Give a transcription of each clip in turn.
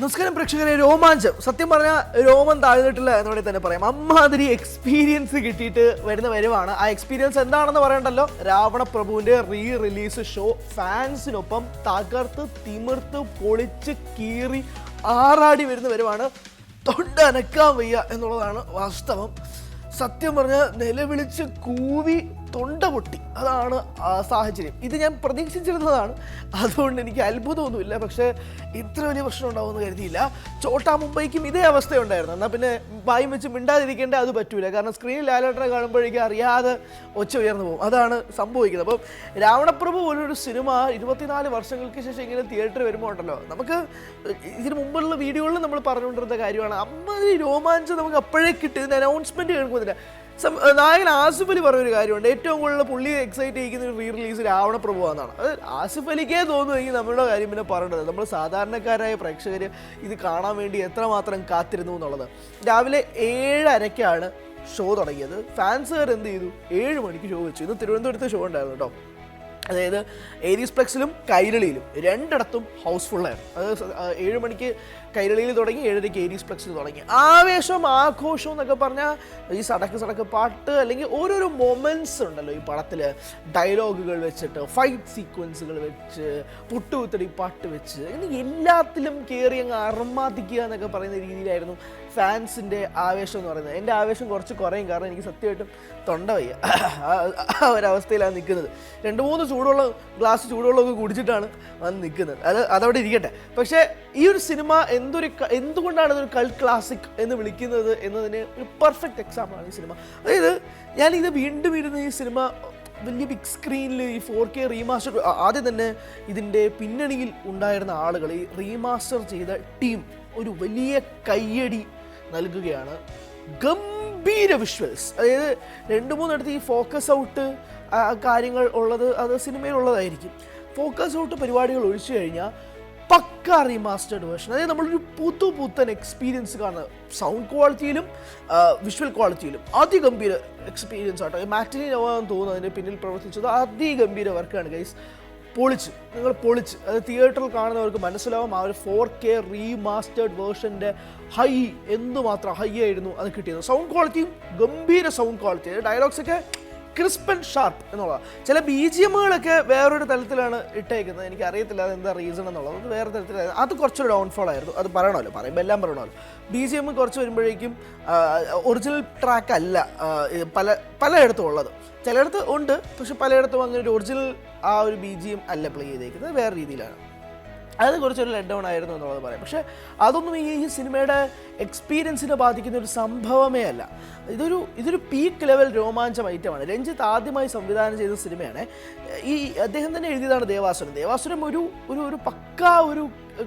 നമസ്കാരം പ്രേക്ഷകരെ രോമാഞ്ചം. സത്യം പറഞ്ഞാൽ രോമം താഴ്ന്നിട്ടില്ല എന്ന് വേണമെങ്കിൽ തന്നെ പറയാം. അമ്മാതിരി എക്സ്പീരിയൻസ് കിട്ടിയിട്ട് വരുന്ന വരവാണ്. ആ എക്സ്പീരിയൻസ് എന്താണെന്ന് പറയണ്ടല്ലോ? രാവണ പ്രഭുവിന്റെ റീ റിലീസ് ഷോ ഫാൻസിനൊപ്പം തകർത്ത് തിമിർത്ത് പൊളിച്ച് കീറി ആറാടി വരുന്ന വരവാണ്. തൊണ്ട അനക്കാൻ വയ്യ എന്നുള്ളതാണ് വാസ്തവം. സത്യം പറഞ്ഞാൽ നിലവിളിച്ച് കൂവി തൊണ്ട പൊട്ടി. അതാണ് സാഹചര്യം. ഇത് ഞാൻ പ്രതീക്ഷിച്ചിരുന്നതാണ്. അതുകൊണ്ട് എനിക്ക് അത്ഭുതമൊന്നുമില്ല. പക്ഷേ ഇത്ര വലിയ പ്രശ്നം ഉണ്ടാവുമെന്ന് കരുതിയില്ല. ചോട്ടാ മുംബൈക്കും ഇതേ അവസ്ഥയുണ്ടായിരുന്നു. എന്നാൽ പിന്നെ വായും വെച്ച് മിണ്ടാതിരിക്കേണ്ട അത് പറ്റൂല. കാരണം സ്ക്രീനിൽ ലാലേട്ടനെ കാണുമ്പോഴേക്കും അറിയാതെ ഒച്ച ഉയർന്നു പോകും. അതാണ് സംഭവിക്കുന്നത്. അപ്പം രാവണപ്രഭു പോലൊരു സിനിമ ഇരുപത്തിനാല് വർഷങ്ങൾക്ക് ശേഷം ഇങ്ങനെ തിയേറ്ററിൽ വരുമ്പോൾ ഉണ്ടല്ലോ. നമുക്ക് ഇതിന് മുമ്പുള്ള വീഡിയോകളിൽ നമ്മൾ പറഞ്ഞുകൊണ്ടിരുന്ന കാര്യമാണ്. അമ്മ രോമാഞ്ചം നമുക്ക് അപ്പോഴേ കിട്ടി. ഇതിന്റെ അനൗൺസ്മെന്റ് കേൾക്കുന്നില്ല നായകൻ ആസിഫ് അലി പറഞ്ഞൊരു കാര്യമുണ്ട്. ഏറ്റവും കൂടുതൽ പുള്ളി എക്സൈറ്റ് ചെയ്യിക്കുന്ന ഒരു റീ റിലീസ് രാവണപ്രഭു എന്നാണ് അത് ആസിഫ് അലിക്കേ തോന്നുമെങ്കിൽ നമ്മുടെ കാര്യം പിന്നെ പറയേണ്ടത്. നമ്മൾ സാധാരണക്കാരായ പ്രേക്ഷകർ ഇത് കാണാൻ വേണ്ടി എത്രമാത്രം കാത്തിരുന്നു എന്നുള്ളത്. രാവിലെ ഏഴരയ്ക്കാണ് ഷോ തുടങ്ങിയത്. ഫാൻസുകാർ എന്ത് ചെയ്തു? ഏഴ് മണിക്ക് ഷോ വെച്ചു. ഇന്ന് തിരുവനന്തപുരത്ത് ഷോ ഉണ്ടായിരുന്നു കേട്ടോ. അതായത് ഏരീസ് പ്ലെക്സിലും കൈരളിയിലും രണ്ടിടത്തും ഹൗസ്ഫുള്ളായിരുന്നു അത് ഏഴ് മണിക്ക് കൈരളിയിൽ തുടങ്ങി ഏഴരയ്ക്ക് ഏരീസ് പ്ലക്സിൽ തുടങ്ങി. ആവേശം ആഘോഷം എന്നൊക്കെ പറഞ്ഞാൽ ഈ സടക്ക് സടക്ക് പാട്ട് അല്ലെങ്കിൽ ഓരോരോ മൊമെന്റ്സ് ഉണ്ടല്ലോ ഈ പടത്തിൽ ഡയലോഗുകൾ വെച്ചിട്ട് ഫൈറ്റ് സീക്വൻസുകൾ വെച്ച് പുട്ടുകുത്തടി പാട്ട് വെച്ച് അങ്ങനെ എല്ലാത്തിലും കയറി അങ്ങ് അർമാദിക്കുക എന്നൊക്കെ പറയുന്ന രീതിയിലായിരുന്നു ഫാൻസിന്റെ ആവേശം എന്ന് പറയുന്നത്. എന്റെ ആവേശം കുറച്ച് കുറയും കാരണം എനിക്ക് സത്യമായിട്ടും തൊണ്ട വയ്യ. ആ- ആ ഒരവസ്ഥയിലാണ് നിൽക്കുന്നത്. രണ്ട് മൂന്ന് ചൂടുള്ള ഗ്ലാസ് ചൂടുവെള്ളമൊക്കെ കുടിച്ചിട്ടാണ് വന്ന് നിൽക്കുന്നത്. അത് അതവിടെ ഇരിക്കട്ടെ. പക്ഷേ ഈ ഒരു സിനിമ എന്തൊരു എന്തുകൊണ്ടാണ് ഇതൊരു കൾ ക്ലാസിക് എന്ന് വിളിക്കുന്നത് എന്നതിന് ഒരു പെർഫെക്റ്റ് എക്സാമ്പിളാണ് ഈ സിനിമ അതായത് ഞാൻ ഇത് വീണ്ടും ഇരുന്ന് ഈ സിനിമ വലിയ ബിഗ് സ്ക്രീനിൽ ഈ ഫോർ കെ റീമാസ്റ്റർ ആദ്യം തന്നെ ഇതിന്റെ പിന്നണിയിൽ ഉണ്ടായിരുന്ന ആളുകൾ ഈ റീമാസ്റ്റർ ചെയ്ത ടീം ഒരു വലിയ കയ്യടി നൽകുകയാണ്. ഗംഭീര വിഷ്വൽസ് അതായത് രണ്ട് മൂന്നിടത്ത് ഈ ഫോക്കസ് ഔട്ട് കാര്യങ്ങൾ ഉള്ളത് അത് സിനിമയിലുള്ളതായിരിക്കും ഫോക്കസ് ഔട്ട് പരിപാടികൾ ഒഴിച്ചു കഴിഞ്ഞാൽ പക്ക റീമാസ്റ്റേഡ് വേർഷൻ അതായത് നമ്മളൊരു പുതു പുത്തൻ എക്സ്പീരിയൻസ് കാണുന്നത് സൗണ്ട് ക്വാളിറ്റിയിലും വിഷ്വൽ ക്വാളിറ്റിയിലും അതിഗംഭീര എക്സ്പീരിയൻസ് ആട്ടോ. മാറ്റിനി നവാന്ന് തോന്നുന്നു അതിന്റെ പിന്നിൽ പ്രവർത്തിച്ചത്. അതിഗംഭീര വർക്കാണ് ഗൈസ് പൊളിച്ച് നിങ്ങൾ പൊളിച്ച്. അത് തിയേറ്ററിൽ കാണുന്നവർക്ക് മനസ്സിലാവും ആ ഒരു ഫോർ കെ റീമാസ്റ്റേഡ് വേർഷന്റെ ഹൈ എന്തുമാത്രം ഹൈ ആയിരുന്നു അത് കിട്ടിയത്. സൗണ്ട് ക്വാളിറ്റിയും ഗംഭീര സൗണ്ട് ക്വാളിറ്റി ഡയലോഗ്സ് ഒക്കെ ക്രിസ്പ് ആൻഡ് ഷാർപ്പ് എന്നുള്ളതാണ് ചില ബി ജി എമ്മുകളൊക്കെ വേറൊരു തലത്തിലാണ് ഇട്ടേക്കുന്നത്. എനിക്ക് അറിയത്തില്ല അത് എന്താ റീസൺ എന്നുള്ളത്. അത് വേറെ തരത്തിലായിരുന്നു അത് കുറച്ചൊരു ഡൗൺഫോൾ ആയിരുന്നു. അത് പറയണമല്ലോ. പറയുമ്പോൾ എല്ലാം പറയണമല്ലോ. ബി ജി എം കുറച്ച് വരുമ്പോഴേക്കും ഒറിജിനൽ ട്രാക്ക് അല്ല പല പലയിടത്തും ഉള്ളത്. ചിലയിടത്ത് ഉണ്ട് പക്ഷെ പലയിടത്തും അങ്ങനെ ഒരു ഒറിജിനൽ ആ ഒരു ബി ജി എം അല്ല പ്ലേ ചെയ്തേക്കുന്നത്. വേറെ രീതിയിലാണ്. അത് കുറച്ചൊരു ലെറ്റ് ഡൗൺ ആയിരുന്നു എന്നുള്ളത് പറയാം. പക്ഷേ അതൊന്നും ഈ ഈ സിനിമയുടെ എക്സ്പീരിയൻസിനെ ബാധിക്കുന്ന ഒരു സംഭവമേ അല്ല. ഇതൊരു ഇതൊരു പീക്ക് ലെവൽ രോമാഞ്ചം ഐറ്റമാണ് രഞ്ജിത്ത് ആദ്യമായി സംവിധാനം ചെയ്ത സിനിമയാണ്. ഈ അദ്ദേഹം തന്നെ എഴുതിയതാണ് ദേവാസുരം ദേവാസുരം ഒരു ഒരു ഒരു പക്കാ ഒരു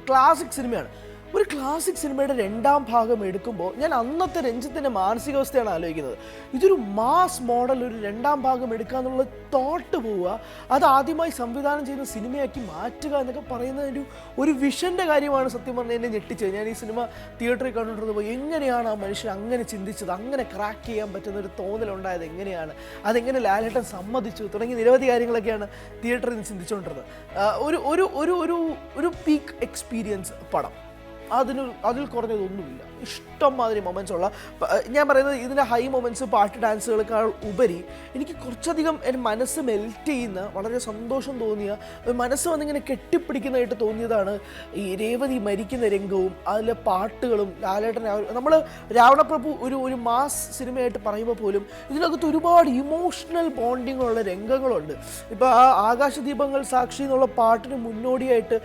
ക്ലാസിക് സിനിമയാണ്. ഒരു ക്ലാസിക് സിനിമയുടെ രണ്ടാം ഭാഗം എടുക്കുമ്പോൾ ഞാൻ അന്നത്തെ രഞ്ജിത്തിന്റെ മാനസികാവസ്ഥയാണ് ആലോചിക്കുന്നത്. ഇതൊരു മാസ് മോഡൽ ഒരു രണ്ടാം ഭാഗം എടുക്കുക എന്നുള്ള തോട്ട് പോവുക അത് ആദ്യമായി സംവിധാനം ചെയ്യുന്ന സിനിമയാക്കി മാറ്റുക എന്നൊക്കെ പറയുന്ന ഒരു വിഷന്റെ കാര്യമാണ് സത്യം പറഞ്ഞാൽ എന്നെ ഞെട്ടിച്ചത്. ഞാൻ ഈ സിനിമ തിയേറ്ററിൽ കണ്ടിട്ടുള്ളത് എങ്ങനെയാണ് ആ മനുഷ്യൻ അങ്ങനെ ചിന്തിച്ചത്? അങ്ങനെ ക്രാക്ക് ചെയ്യാൻ പറ്റുന്ന ഒരു തോന്നലുണ്ടായത് എങ്ങനെയാണ്? അതെങ്ങനെ ലാലേട്ടൻ സമ്മതിച്ചു? തുടങ്ങിയ നിരവധി കാര്യങ്ങളൊക്കെയാണ് തിയേറ്ററിൽ നിന്ന് ചിന്തിച്ചുകൊണ്ടിരുന്നത്. ഒരു ഒരു ഒരു ഒരു പീക്ക് എക്സ്പീരിയൻസ് പടം. അതിന് അതിൽ കുറഞ്ഞതൊന്നുമില്ല. ഇഷ്ടം മാതിരി മൊമെന്റ്സ് ഉള്ള ഞാൻ പറയുന്നത് ഇതിന്റെ ഹൈ മൊമെന്റ്സ് പാട്ട് ഡാൻസുകളെക്കാൾ ഉപരി എനിക്ക് കുറച്ചധികം എന്റെ മനസ്സ് മെൽറ്റ് ചെയ്യുന്ന വളരെ സന്തോഷം തോന്നിയ മനസ്സ് വന്നിങ്ങനെ കെട്ടിപ്പിടിക്കുന്നതായിട്ട് തോന്നിയതാണ് ഈ രേവതി മരിക്കുന്ന രംഗവും അതിലെ പാട്ടുകളും ലാലേട്ടൻ നമ്മൾ രാവണപ്രഭു ഒരു ഒരു മാസ് സിനിമയായിട്ട് പറയുമ്പോൾ പോലും ഇതിനകത്ത് ഒരുപാട് ഇമോഷണൽ ബോണ്ടിങ്ങുള്ള രംഗങ്ങളുണ്ട്. ഇപ്പോൾ ആ ആകാശദീപങ്ങൾ സാക്ഷി എന്നുള്ള പാട്ടിന് മുന്നോടിയായിട്ട്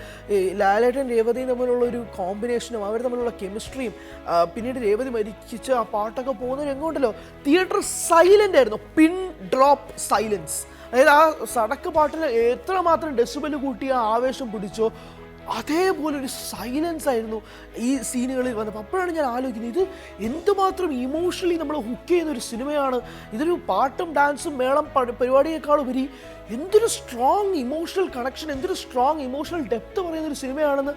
ലാലേട്ടൻ രേവതിയും തമ്മിലുള്ള ഒരു കോമ്പിനേഷനും അവർ തമ്മിലുള്ള കെമിസ്ട്രിയും പിന്നീട് രേവതി മരിച്ച് ആ പാട്ടൊക്കെ പോകുന്ന രംഗമുണ്ടല്ലോ തിയേറ്റർ സൈലന്റ് ആയിരുന്നു. പിൻ ഡ്രോപ്പ് സൈലൻസ് അതായത് ആ സടക്ക് പാട്ടിൽ എത്രമാത്രം ഡെസിബൽ കൂട്ടിയ ആവേശം പിടിച്ചോ അതേപോലെ ഒരു സൈലൻസ് ആയിരുന്നു ഈ സീനുകളിൽ വന്നപ്പോൾ. അപ്പോഴാണ് ഞാൻ ആലോചിക്കുന്നത് ഇത് എന്തുമാത്രം ഇമോഷണലി നമ്മൾ ഹുക്ക് ചെയ്യുന്ന ഒരു സിനിമയാണ്. ഇതൊരു പാട്ടും ഡാൻസും മേളം പരിപാടിയേക്കാളുപരി എന്തൊരു സ്ട്രോങ് ഇമോഷണൽ കണക്ഷൻ എന്തൊരു സ്ട്രോങ് ഇമോഷണൽ ഡെപ്ത് പറയുന്ന ഒരു സിനിമയാണെന്ന്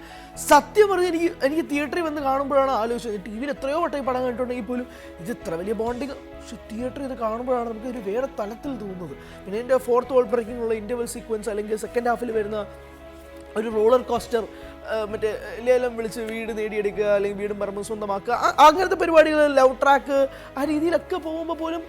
സത്യം പറഞ്ഞ് എനിക്ക് എനിക്ക് തിയേറ്ററിൽ വന്ന് കാണുമ്പോഴാണ് ആലോചിച്ചത്. ടി വിയിൽ എത്രയോ വട്ടം ഈ പടം കണ്ടിട്ടുണ്ടെങ്കിൽ പോലും ഇത് ഇത്ര വലിയ ബോണ്ടിങ് പക്ഷെ തിയേറ്ററിൽ ഇത് കാണുമ്പോഴാണ് നമുക്ക് ഒരു വേറെ തലത്തിൽ തോന്നുന്നത്. പിന്നെ എന്റെ ഫോർത്ത് വേൾഡ് ബ്രേക്കിംഗ് ഉള്ള ഇന്റർവൽ സീക്വൻസ് അല്ലെങ്കിൽ സെക്കൻഡ് ഹാഫിൽ വരുന്ന ഒരു റോളർ കോസ്റ്റർ മറ്റേ ലേലം വിളിച്ച് വീട് നേടിയെടുക്കുക അല്ലെങ്കിൽ വീടും പറമ്പും സ്വന്തമാക്കുക അങ്ങനത്തെ പരിപാടികൾ ലവ് ട്രാക്ക് ആ രീതിയിലൊക്കെ പോകുമ്പോൾ പോലും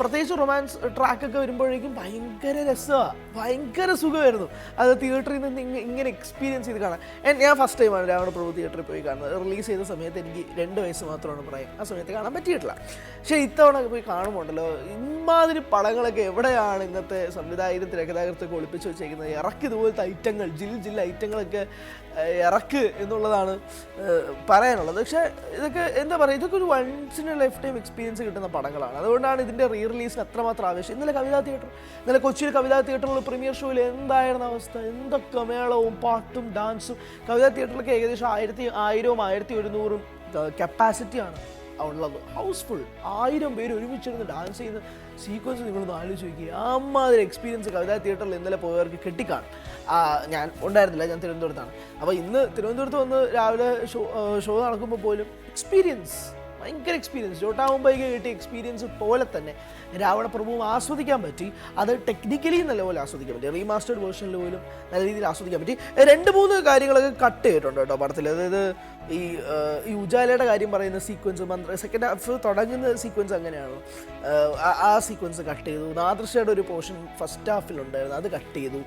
പ്രത്യേകിച്ച് റൊമാൻസ് ട്രാക്കൊക്കെ വരുമ്പോഴേക്കും ഭയങ്കര രസമാണ് ഭയങ്കര സുഖമായിരുന്നു. അത് തിയേറ്ററിൽ നിന്ന് ഇങ്ങ- ഇങ്ങനെ എക്സ്പീരിയൻസ് ചെയ്ത് കാണാൻ. ഞാൻ ഫസ്റ്റ് ടൈമാണ് രാവണ പ്രഭു തിയേറ്ററിൽ പോയി കാണുന്നത്. റിലീസ് ചെയ്ത സമയത്ത് എനിക്ക് രണ്ട് വയസ്സ് മാത്രമാണ് പ്രായം. ആ സമയത്ത് കാണാൻ പറ്റിയിട്ടില്ല. പക്ഷേ ഇത്തവണ പോയി കാണുമ്പോണ്ടല്ലോ ഇമാതിരി പടങ്ങളൊക്കെ എവിടെയാണ് ഇന്നത്തെ സംവിധായകരും തിരക്കഥാകൃത്തൊക്കെ ഒളിപ്പിച്ച് വെച്ചേക്കുന്നത്? ഇറക്ക് ഇതുപോലത്തെ ഐറ്റങ്ങൾ ജിൽ ജിൽ ഐറ്റങ്ങളൊക്കെ ഇറക്ക് എന്നുള്ളതാണ് പറയാനുള്ളത്. പക്ഷേ ഇതൊക്കെ എന്താ പറയുക ഇതൊക്കെ ഒരു once in a lifetime experience കിട്ടുന്ന പടങ്ങളാണ്. അതുകൊണ്ടാണ് ഇതിന്റെ റീ റിലീസിന് അത്രമാത്രം ആവേശം. ഇന്നലെ കവിതാ തിയേറ്റർ ഇന്നലെ കൊച്ചിയിൽ കവിതാ തിയേറ്ററിലുള്ള പ്രീമിയർ ഷോയിൽ എന്തായിരുന്നു അവസ്ഥ? എന്തൊക്കെ മേളവും പാട്ടും ഡാൻസും. കവിതാ തിയേറ്ററിലൊക്കെ ഏകദേശം ആയിരത്തി ആയിരവും ആയിരത്തി ഒരുന്നൂറും കപ്പാസിറ്റിയാണ് ഉള്ളത്. ഹൗസ്ഫുൾ ആയിരം പേര് ഒരുമിച്ചിരുന്ന് ഡാൻസ് ചെയ്യുന്ന സീക്വൻസ് നിങ്ങളൊന്ന് ആലോചിച്ച് നോക്കി അമ്മാതിരി എക്സ്പീരിയൻസ് കവിതാ തിയേറ്ററിൽ ഇന്നലെ പോയവർക്ക് കിട്ടിക്കാണും. ഞാൻ ഉണ്ടായിരുന്നില്ല ഞാൻ തിരുവനന്തപുരത്താണ്. അപ്പോൾ ഇന്ന് തിരുവനന്തപുരത്ത് വന്ന് രാവിലെ ഷോ ഷോ നടക്കുമ്പോൾ പോലും എക്സ്പീരിയൻസ് ഭയങ്കര എക്സ്പീരിയൻസ് ജോട്ടാവുമ്പോഴേക്ക് കിട്ടിയ എക്സ്പീരിയൻസ് പോലെ തന്നെ രാവണ പ്രഭുവും ആസ്വദിക്കാൻ പറ്റി. അത് ടെക്നിക്കലി നല്ലപോലെ ആസ്വദിക്കാൻ പറ്റി. റീമാസ്റ്റേഡ് വേർഷനിൽ പോലും നല്ല രീതിയിൽ ആസ്വദിക്കാൻ പറ്റി. രണ്ട് മൂന്ന് കാര്യങ്ങളൊക്കെ കട്ട് ചെയ്തിട്ടുണ്ട് കേട്ടോ പടത്തിൽ അതായത് ഈ ഈ ഉജാലയുടെ കാര്യം പറയുന്ന സീക്വൻസ് മന്ത്ര സെക്കൻഡ് ഹാഫ് തുടങ്ങുന്ന സീക്വൻസ് അങ്ങനെയാണ്? ആ, സീക്വൻസ് കട്ട് ചെയ്തു. നാദൃശയുടെ ഒരു പോർഷൻ ഫസ്റ്റ് ഹാഫിലുണ്ടായിരുന്നു അത് കട്ട് ചെയ്തു.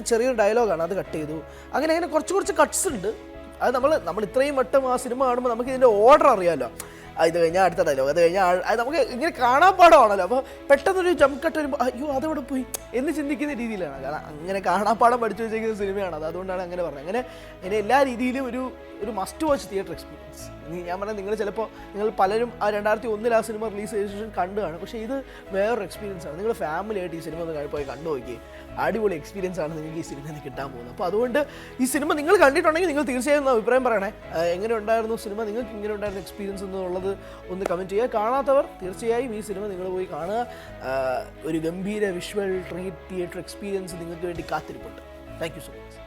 ചെറിയൊരു ഡയലോഗാണ് അത് കട്ട് ചെയ്തു. അങ്ങനെ അങ്ങനെ കുറച്ച് കുറച്ച് കട്ട്സ് ഉണ്ട്. അത് നമ്മൾ നമ്മൾ ഇത്രയും വട്ടം ആ സിനിമ കാണുമ്പോൾ നമുക്ക് ഇതിന്റെ ഓർഡർ അറിയാമല്ലോ ഇത് കഴിഞ്ഞാൽ അടുത്ത ഡയലോഗ് അത് കഴിഞ്ഞാൽ അത് നമുക്ക് ഇങ്ങനെ കാണാൻ പാടമാണല്ലോ അപ്പോൾ പെട്ടെന്നൊരു ജംപ് കട്ട് വരുമ്പോൾ അയ്യോ അതവിടെ പോയി? എന്ന് ചിന്തിക്കുന്ന രീതിയിലാണ്. കാരണം അങ്ങനെ കാണാൻ പാടം പഠിച്ചു വെച്ചിരിക്കുന്ന സിനിമയാണ് അത്. അതുകൊണ്ടാണ് അങ്ങനെ പറഞ്ഞത്. അങ്ങനെ അങ്ങനെ എല്ലാ രീതിയിലും ഒരു ഒരു മസ്റ്റ് വാച്ച് തിയേറ്റർ എക്സ്പീരിയൻസ് ഞാൻ പറഞ്ഞാൽ നിങ്ങൾ ചിലപ്പോൾ നിങ്ങൾ പലരും ആ രണ്ടായിരത്തി ഒന്നിൽ ആ സിനിമ റിലീസ് ചെയ്ത ശേഷം കണ്ടുകാണ്. പക്ഷേ ഇത് വേറൊരു എക്സ്പീരിയൻസ് ആണ്. നിങ്ങൾ ഫാമിലി ആയിട്ട് ഈ സിനിമ ഒന്ന് പോയി കണ്ടു നോക്കി അടിപൊളി എക്സ്പീരിയൻസ് ആണ് നിങ്ങൾക്ക് ഈ സിനിമയിൽ നിന്ന് കിട്ടാൻ പോകുന്നത്. അപ്പോൾ അതുകൊണ്ട് ഈ സിനിമ നിങ്ങൾ കണ്ടിട്ടുണ്ടെങ്കിൽ നിങ്ങൾ തീർച്ചയായും അഭിപ്രായം പറയണേ. എങ്ങനെ ഉണ്ടായിരുന്നു സിനിമ? നിങ്ങൾക്ക് ഇങ്ങനെ ഉണ്ടായിരുന്ന എക്സ്പീരിയൻസ് എന്നുള്ളത് കാണുന്നത് ഒന്ന് കമന്റ് ചെയ്യുക. കാണാത്തവർ തീർച്ചയായും ഈ സിനിമ നിങ്ങൾ പോയി കാണുക. ഒരു ഗംഭീര വിഷ്വൽ ട്രീറ്റ് തിയേറ്റർ എക്സ്പീരിയൻസ് നിങ്ങൾക്ക് വേണ്ടി കാത്തിരിപ്പുണ്ട്. Thank so much